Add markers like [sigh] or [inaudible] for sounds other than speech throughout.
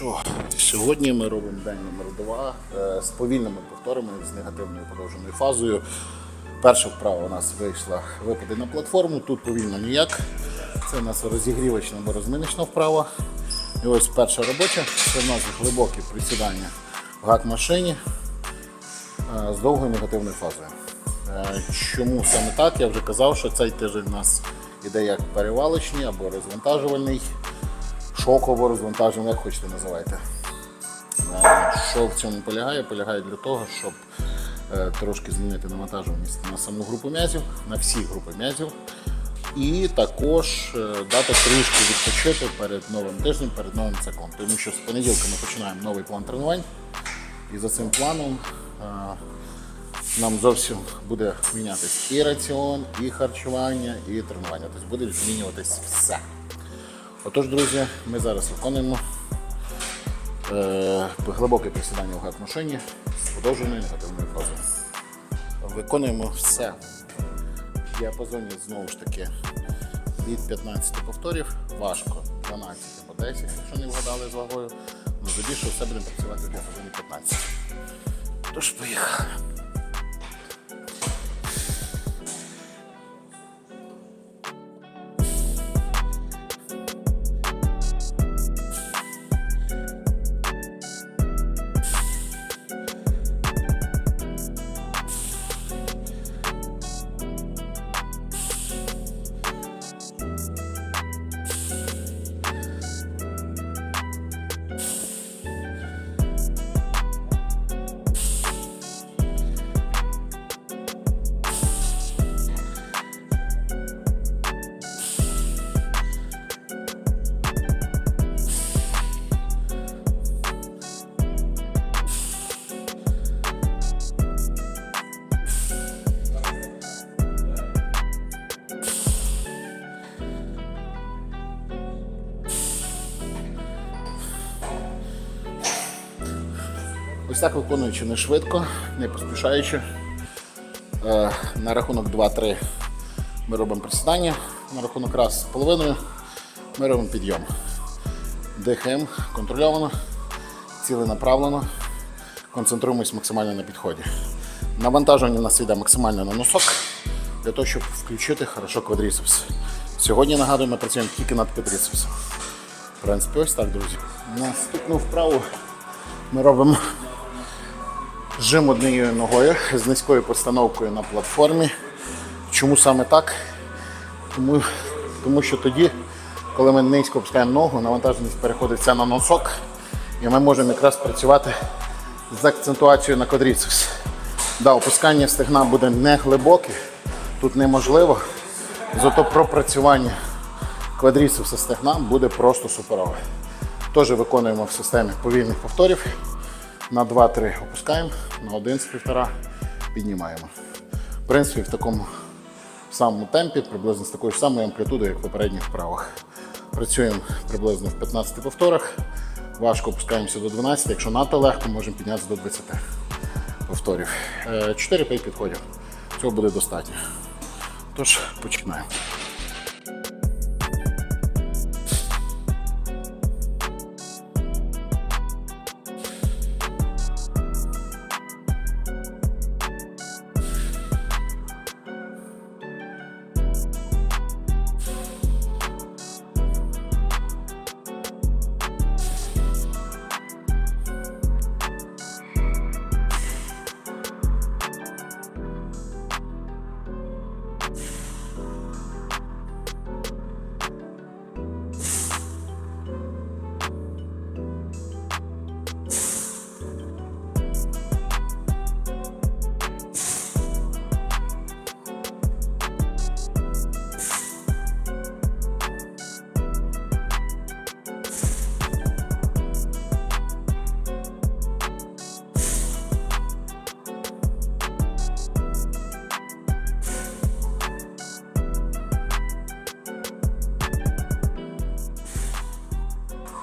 що, сьогодні ми робимо день номер 2 е, з повільними повторами з негативною подовженою фазою. Перша вправа у нас вийшла випади на платформу, тут повільно ніяк. Це у нас розігрівочна або розминочна вправа. І ось перша робоча, це у нас глибокі присідання в гак-машині е, з довгою негативною фазою. Е, Чому саме так? Я вже казав, що цей тиждень у нас іде як перевалочний або розвантажувальний, шоково розвантажувальний, як хочете називайте. Що в цьому полягає? Полягає для того, щоб е, трошки змінити навантажуваність на саму групу м'язів, на всі групи м'язів. І також е, дати трішки відпочити перед новим тижнем, перед новим циклом. Тому що з понеділка ми починаємо новий план тренувань. І за цим планом е, нам зовсім буде мінятися і раціон, і харчування, і тренування. Тобто буде змінюватись все. Отож, друзі, ми зараз виконуємо е, глибоке присідання в гак-машині з подовженою негативною фазою. Виконуємо все в діапазоні знову ж таки від 15 повторів. Важко 12 або 10, якщо не вгадали з вагою. Ну, здебільшого все будемо працювати в діапазоні 15. Тож поїхали. Ось так виконуючи не швидко, не поспішаючи. Е, На рахунок 2-3 ми робимо присідання, на рахунок раз з половиною ми робимо підйом. Дихаємо контрольовано, ціленаправлено, концентруємось максимально на підході. Навантаження у нас йде максимально на носок для того, щоб включити хорошо квадріцепс. Сьогодні нагадую, ми працюємо тільки над квадріцепсом. В принципі, ось так, друзі. Наступну вправу ми робимо жим однією ногою з низькою постановкою на платформі. Чому саме так? Тому, тому що тоді, коли ми низько опускаємо ногу, навантаженість переходить вся на носок, і ми можемо якраз працювати з акцентуацією на квадріцепс. Да, опускання стегна буде не глибоке, тут неможливо, зато пропрацювання квадріцепса стегна буде просто суперове. Теж виконуємо в системі повільних повторів. На 2-3 опускаємо, на 1 з півтора піднімаємо. В принципі, в такому самому темпі, приблизно з такою ж самою амплітудою, як в попередніх вправах. Працюємо приблизно в 15 повторах. Важко опускаємося до 12, якщо надто легко, можемо піднятися до 20 повторів. 4-5 підходів. Цього буде достатньо. Тож, починаємо.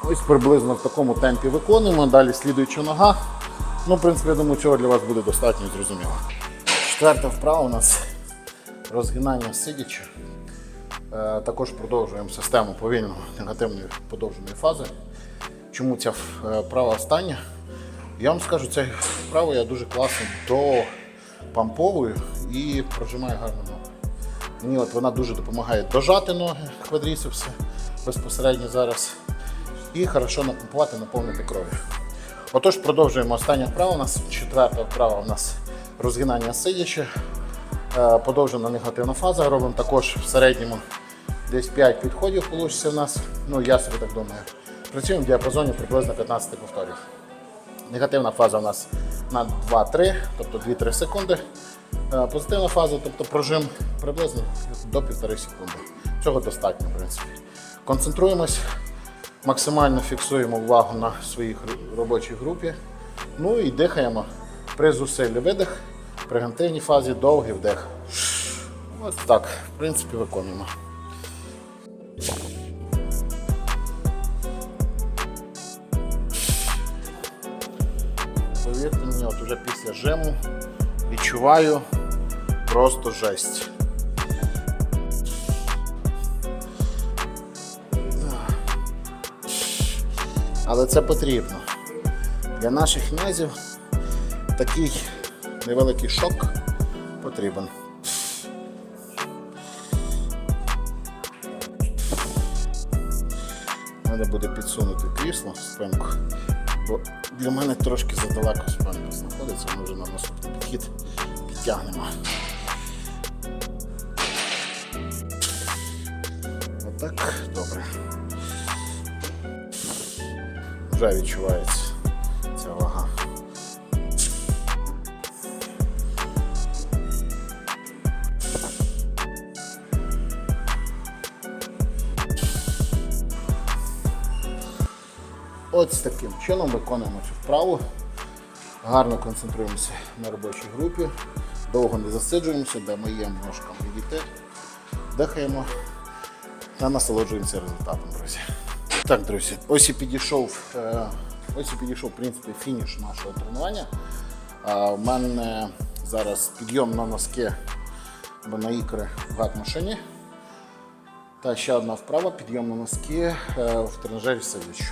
Ось приблизно в такому темпі виконуємо. Далі слідуюча нога. Ну, в принципі, я думаю, цього для вас буде достатньо зрозуміло. Четверта вправа у нас розгинання сидячи. Е, Також продовжуємо систему повільної негативної подовженої фази. чому ця е, вправа остання. Я вам скажу, ця вправа я дуже класно до памповую і прожимаю гарно ноги. Мені от вона дуже допомагає дожати ноги квадріцепси безпосередньо зараз. І хорошо напомпувати, наповнити кров'ю. Отож, продовжуємо остання вправа. У нас четверта вправа у нас розгинання сидячи. Е, Подовжена негативна фаза. Робимо також в середньому десь 5 підходів вийде в нас. Ну, я собі так думаю. Працюємо в діапазоні приблизно 15 повторів. Негативна фаза у нас на 2-3, тобто 2-3 секунди. Е, Позитивна фаза, тобто прожим приблизно до 1,5 секунди. Цього достатньо, в принципі. Концентруємось, максимально фіксуємо увагу на своїй робочій групі. Ну і дихаємо при зусиллі видих, при гантивній фазі довгий вдих. Ось так, в принципі, виконуємо. Повірте мені, от уже після жиму відчуваю просто жесть. Але це потрібно. Для наших князів такий невеликий шок потрібен. Треба буде підсунути крісло спинку, бо для мене трошки задалеко спинка знаходиться, може на наступний підхід підтягнемо. Отак, добре. Вже відчувається ця вага. Ось таким чином виконуємо цю вправу. Гарно концентруємося на робочій групі, довго не засиджуємося, даємо ножкам відійти, дихаємо та насолоджуємося результатом, друзі. Так, друзі, ось і підійшов, е, ось і підійшов в принципі, фініш нашого тренування. У мене зараз підйом на носки або на ікри в гат-машині. Та ще одна вправа підйом на носки е, в тренажері сидячи.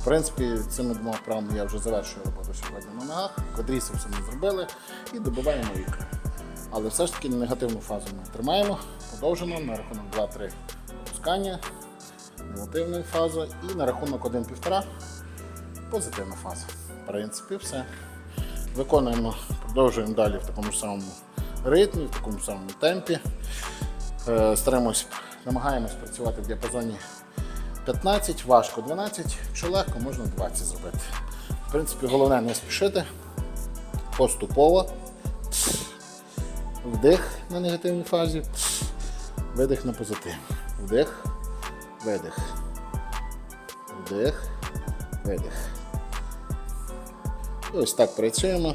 В принципі, цими двома вправами я вже завершую роботу сьогодні на ногах. Квадрісився ми зробили і добиваємо ікри. Але все ж таки негативну фазу ми тримаємо, подовжено на рахунок 2-3 опускання, негативна фаза і на рахунок 1-1,5 позитивна фаза. В принципі, все. Виконуємо, продовжуємо далі в такому самому ритмі, в такому самому темпі. Е, Стараємось, намагаємось працювати в діапазоні 15, важко 12, якщо легко, можна 20 зробити. В принципі, головне не спішити, поступово. Вдих на негативній фазі, видих на позитивній. Вдих, видих. Вдих, видих. І ось так працюємо.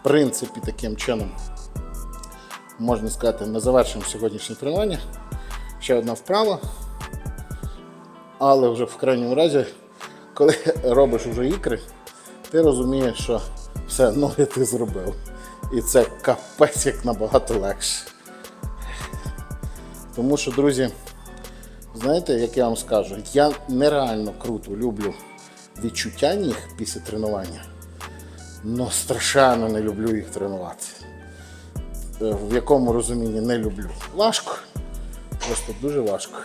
В принципі, таким чином, можна сказати, ми завершимо сьогоднішнє тренування. Ще одна вправа. Але вже в крайньому разі, коли [laughs] робиш вже ікри, ти розумієш, що все ноги ти зробив. І це капець як набагато легше. Тому що, друзі, знаєте, як я вам скажу, я нереально круто люблю відчуття ніг після тренування, але страшенно не люблю їх тренувати. Е, В якому розумінні не люблю. Важко, просто дуже важко.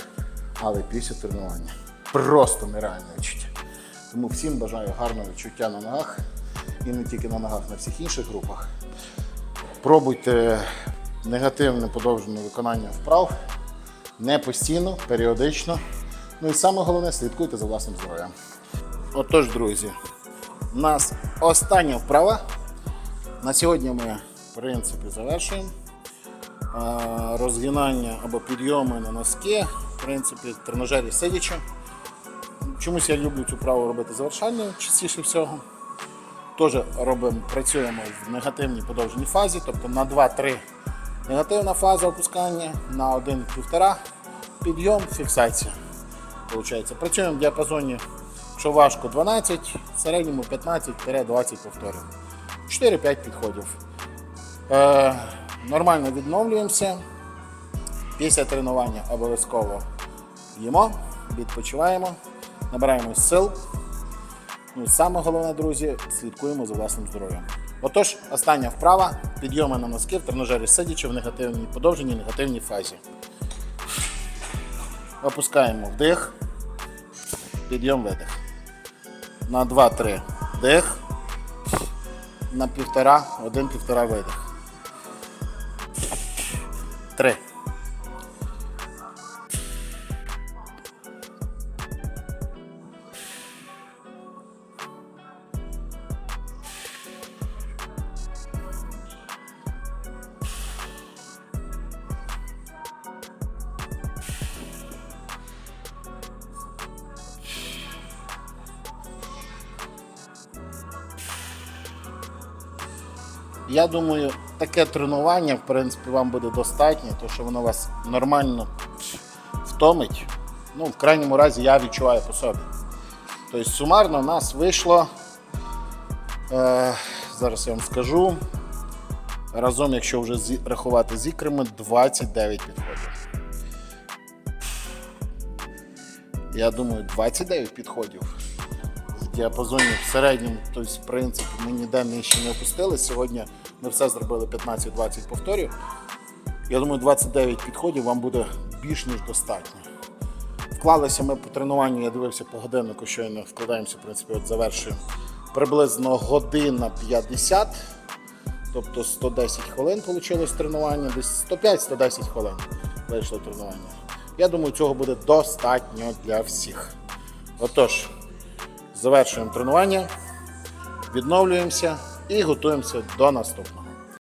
Але після тренування просто нереальне відчуття. Тому всім бажаю гарного відчуття на ногах і не тільки на ногах, на всіх інших групах. Пробуйте негативне подовжене виконання вправ не постійно, періодично. Ну і саме головне, слідкуйте за власним здоров'ям. Отож, друзі, у нас остання вправа. На сьогодні ми, в принципі, завершуємо. Розгинання або підйоми на носки, в принципі, тренажері сидячи. Чомусь я люблю цю вправу робити завершальною частіше всього. Теж робимо, працюємо в негативній подовженій фазі, тобто на 2-3 негативна фаза опускання, на 1-1,5 підйом, фіксація. Получається. Працюємо в діапазоні, що важко 12, в середньому 15-20 повторів. 4-5 підходів. Е, нормально відновлюємося. Після тренування обов'язково їмо, відпочиваємо, набираємо сил Ну і саме головне, друзі, слідкуємо за власним здоров'ям. Отож, остання вправа підйоми на носки в тренажері сидячи в негативній подовженій негативній фазі. Опускаємо вдих, підйом видих. На 2-3 вдих, на півтора, один півтора видих. Три. Я думаю, таке тренування, в принципі, вам буде достатньо, тому що воно вас нормально втомить. Ну, в крайньому разі, я відчуваю по собі. Тобто, сумарно в нас вийшло. Е, зараз я вам скажу. Разом, якщо вже зі- рахувати з ікрами, 29 підходів. Я думаю, 29 підходів діапазоні в середньому, тобто, в принципі, ми ніде нижче не опустились. Сьогодні ми все зробили 15-20 повторів. Я думаю, 29 підходів вам буде більш ніж достатньо. Вклалися ми по тренуванню, я дивився по годиннику, щойно вкладаємося, в принципі, от завершуємо. Приблизно година 50, тобто 110 хвилин вийшло тренування, десь 105-110 хвилин вийшло тренування. Я думаю, цього буде достатньо для всіх. Отож, завершуємо тренування, відновлюємося і готуємося до наступного.